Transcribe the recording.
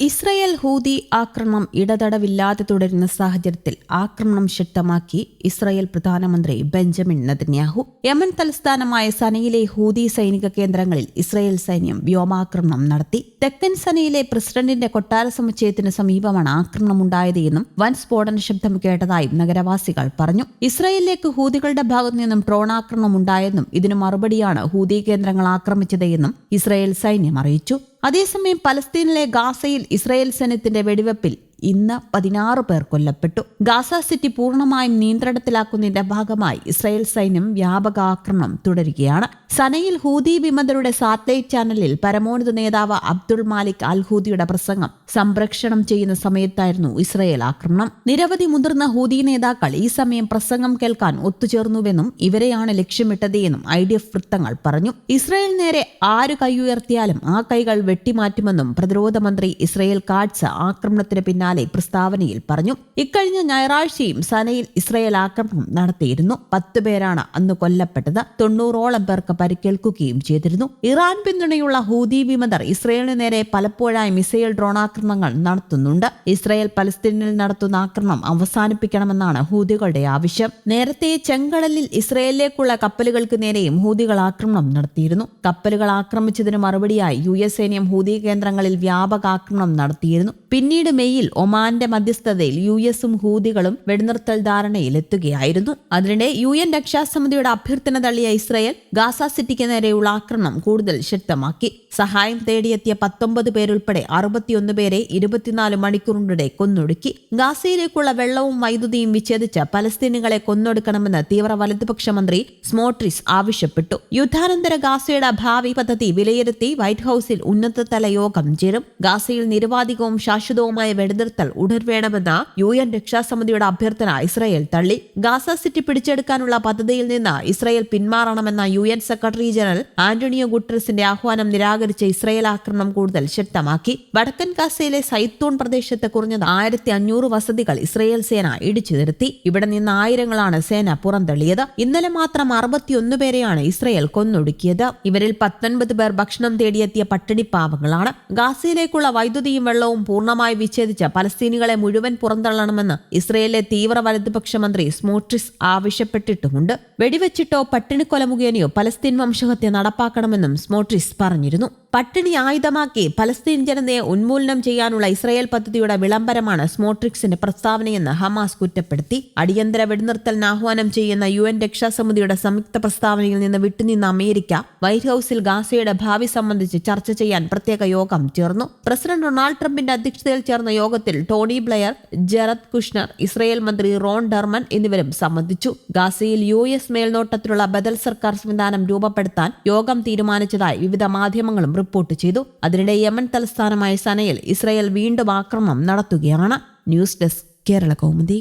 Israel Houthi ആക്രമണം ഇടതടവില്ലാതെ തുടരുന്ന സാഹചര്യത്തിൽ ആക്രമണം ശക്തമാക്കി ഇസ്രയേൽ പ്രധാനമന്ത്രി ബെഞ്ചമിൻ നദന്യാഹു യമൻ തലസ്ഥാനമായ സനയിലെ ഹൂതി സൈനിക കേന്ദ്രങ്ങളിൽ ഇസ്രയേൽ സൈന്യം വ്യോമാക്രമണം നടത്തി. തെക്കൻ സനയിലെ പ്രസിഡന്റിന്റെ കൊട്ടാര സമുച്ചയത്തിന് സമീപമാണ് ആക്രമണമുണ്ടായത് എന്നും വൻ സ്ഫോടന ശബ്ദം കേട്ടതായും നഗരവാസികൾ പറഞ്ഞു. ഇസ്രയേലിലേക്ക് ഹൂതികളുടെ ഭാഗത്തു നിന്നും ഡ്രോണാക്രമണം ഉണ്ടായെന്നും ഇതിനു മറുപടിയാണ് ഹൂതി കേന്ദ്രങ്ങൾ ആക്രമിച്ചതെന്നും ഇസ്രയേൽ സൈന്യം അറിയിച്ചു. അതേസമയം പലസ്തീനിലെ ഗാസയിൽ ഇസ്രായേൽ സൈന്യത്തിന്റെ വെടിവെപ്പിൽ ഇന്ന് പതിനാറ് പേർ കൊല്ലപ്പെട്ടു. ഗാസ സിറ്റി പൂർണമായും നിയന്ത്രണത്തിലാക്കുന്നതിന്റെ ഭാഗമായി ഇസ്രായേൽ സൈന്യം വ്യാപക ആക്രമണം തുടരുകയാണ്. സനയിൽ ഹൂതി വിമതരുടെ സാറ്റലൈറ്റ് ചാനലിൽ പരമോന്നത നേതാവ് അബ്ദുൾ മാലിക് അൽ ഹൂദിയുടെ പ്രസംഗം സംപ്രേഷണം ചെയ്യുന്ന സമയത്തായിരുന്നു ഇസ്രായേൽ ആക്രമണം. നിരവധി മുതിർന്ന ഹൂതി നേതാക്കൾ ഈ സമയം പ്രസംഗം കേൾക്കാൻ ഒത്തുചേർന്നുവെന്നും ഇവരെയാണ് ലക്ഷ്യമിട്ടതെന്നും ഐ ഡി എഫ് വൃത്തങ്ങൾ പറഞ്ഞു. ഇസ്രായേൽ നേരെ ആര് കൈ ഉയർത്തിയാലും ആ കൈകൾ വെട്ടിമാറ്റുമെന്നും പ്രതിരോധ മന്ത്രി ഇസ്രായേൽ കാഡ്സ് ആക്രമണത്തിന് പിന്നാലെ പ്രസ്താവനയിൽ പറഞ്ഞു. ഇക്കഴിഞ്ഞ ഞായറാഴ്ചയും സനയിൽ ഇസ്രയേൽ ആക്രമണം നടത്തിയിരുന്നു. പത്ത് പേരാണ് അന്ന് കൊല്ലപ്പെട്ടത്. തൊണ്ണൂറോളം പേർക്ക് പരിക്കേൽക്കുകയും ചെയ്തിരുന്നു. ഇറാൻ പിന്തുണയുള്ള ഹൂതി വിമതർ ഇസ്രയേലിന് നേരെ പലപ്പോഴായി മിസൈൽ ഡ്രോൺ ആക്രമണങ്ങൾ നടത്തുന്നുണ്ട്. ഇസ്രയേൽ പലസ്തീനിൽ നടത്തുന്ന ആക്രമണം അവസാനിപ്പിക്കണമെന്നാണ് ഹൂതികളുടെ ആവശ്യം. നേരത്തെ ചെങ്കടലിൽ ഇസ്രയേലിലേക്കുള്ള കപ്പലുകൾക്ക് നേരെയും ഹൂതികൾ ആക്രമണം നടത്തിയിരുന്നു. കപ്പലുകൾ ആക്രമിച്ചതിന് മറുപടിയായി യു എസ് സൈന്യം ഹൂതി കേന്ദ്രങ്ങളിൽ വ്യാപക ആക്രമണം നടത്തിയിരുന്നു. പിന്നീട് മെയ്യിൽ ഒമാന്റെ മധ്യസ്ഥതയിൽ യു എസും ഹൂതികളും വെടിനിർത്തൽ ധാരണയിലെത്തുകയായിരുന്നു. അതിനിടെ യു എൻ രക്ഷാസമിതിയുടെ അഭ്യർത്ഥന തള്ളിയ ഇസ്രയേൽ ഗാസ സിറ്റിക്ക് നേരെയുള്ള ആക്രമണം കൂടുതൽ ശക്തമാക്കി. സഹായം തേടിയെത്തിയ പത്തൊമ്പത് പേരുൾപ്പെടെ അറുപത്തിയൊന്ന് പേരെ ഇരുപത്തിനാല് മണിക്കൂറിനിടെ കൊന്നൊടുക്കി. ഗാസയിലേക്കുള്ള വെള്ളവും വൈദ്യുതിയും വിച്ഛേദിച്ച് പലസ്തീനുകളെ കൊന്നൊടുക്കണമെന്ന് തീവ്ര വലതുപക്ഷ മന്ത്രി സ്മോട്രിസ് ആവശ്യപ്പെട്ടു. യുദ്ധാനന്തര ഗാസയുടെ ഭാവി പദ്ധതി വിലയിരുത്തി വൈറ്റ് ഹൌസിൽ ഉന്നതതല യോഗം ചേരും. ഗാസയിൽ നിരുപാധികവും ശാശ്വതവുമായ വെടിനിർത്തൽ ഉടൻ വേണമെന്ന യു എൻ രക്ഷാസമിതിയുടെ അഭ്യർത്ഥന ഇസ്രായേൽ തള്ളി. ഗാസ സിറ്റി പിടിച്ചെടുക്കാനുള്ള പദ്ധതിയിൽ നിന്ന് Israel പിന്മാറണമെന്ന U N secretary general Antonio ഗുട്ടറസിന്റെ ആഹ്വാനം നിരാകരിച്ച ഇസ്രായേൽ ആക്രമണം കൂടുതൽ ശക്തമാക്കി. വടക്കൻ ഗാസയിലെ സൈത്തൂൺ പ്രദേശത്ത് കുറഞ്ഞത് ആയിരത്തി അഞ്ഞൂറ് വസതികൾ ഇസ്രായേൽ സേന ഇടിച്ചു നിർത്തി. ഇവിടെ നിന്ന് ആയിരങ്ങളാണ് സേന പുറന്തള്ളിയത്. ഇന്നലെ മാത്രം അറുപത്തിയൊന്ന് പേരെയാണ് ഇസ്രായേൽ കൊന്നൊടുക്കിയത്. ഇവരിൽ പത്തൊൻപത് പേർ ഭക്ഷണം തേടിയെത്തിയ പട്ടിണി പാവങ്ങളാണ്. ഗാസയിലേക്കുള്ള വൈദ്യുതിയും വെള്ളവും പൂർണമായി വിച്ഛേദിച്ച് പലസ്തീനികളെ മുഴുവൻ പുറന്തള്ളണമെന്ന് ഇസ്രയേലിലെ തീവ്ര വലതുപക്ഷ മന്ത്രി സ്മോട്രിസ് ആവശ്യപ്പെട്ടിട്ടുമുണ്ട്. വെടിവെച്ചിട്ടോ പട്ടിണിക്കൊല മുഖേനയോ പലസ്തീൻ വംശഹത്യ നടപ്പാക്കണമെന്നും സ്മോട്രിസ് പറഞ്ഞിരുന്നു. പട്ടിണി ആയുധമാക്കി പലസ്തീൻ ജനതയെ ഉന്മൂലനം ചെയ്യാനുള്ള ഇസ്രായേൽ പദ്ധതിയുടെ വിളംബരമാണ് സ്മോട്രിക്സിന്റെ പ്രസ്താവനയെന്ന് ഹമാസ് കുറ്റപ്പെടുത്തി. അടിയന്തര വെടിനിർത്തലിന് ആഹ്വാനം ചെയ്യുന്ന യു എൻ രക്ഷാസമിതിയുടെ സംയുക്ത പ്രസ്താവനയിൽ നിന്ന് വിട്ടുനിന്ന അമേരിക്ക വൈറ്റ് ഹൌസിൽ ഗാസയുടെ ഭാവി സംബന്ധിച്ച് ചർച്ച ചെയ്യാൻ പ്രത്യേക യോഗം ചേർന്നു. പ്രസിഡന്റ് ഡൊണാൾഡ് ട്രംപിന്റെ അധ്യക്ഷതയിൽ ചേർന്ന യോഗത്തിൽ Tony Blair Jared Kushner Israel മന്ത്രി റോൺ ഡർമൻ എന്നിവരും സംബന്ധിച്ചു. ഗാസയിൽ യു എസ് മേൽനോട്ടത്തിലുള്ള ബദൽ സർക്കാർ സംവിധാനം രൂപപ്പെടുത്താൻ യോഗം തീരുമാനിച്ചതായി വിവിധ മാധ്യമങ്ങളും റിപ്പോർട്ട് ചെയ്തു. അതിനിടെ യമൻ തലസ്ഥാനമായ സനയിൽ ഇസ്രായേൽ വീണ്ടും ആക്രമണം നടത്തുകയാണ്. News desk Kerala Kaumudi.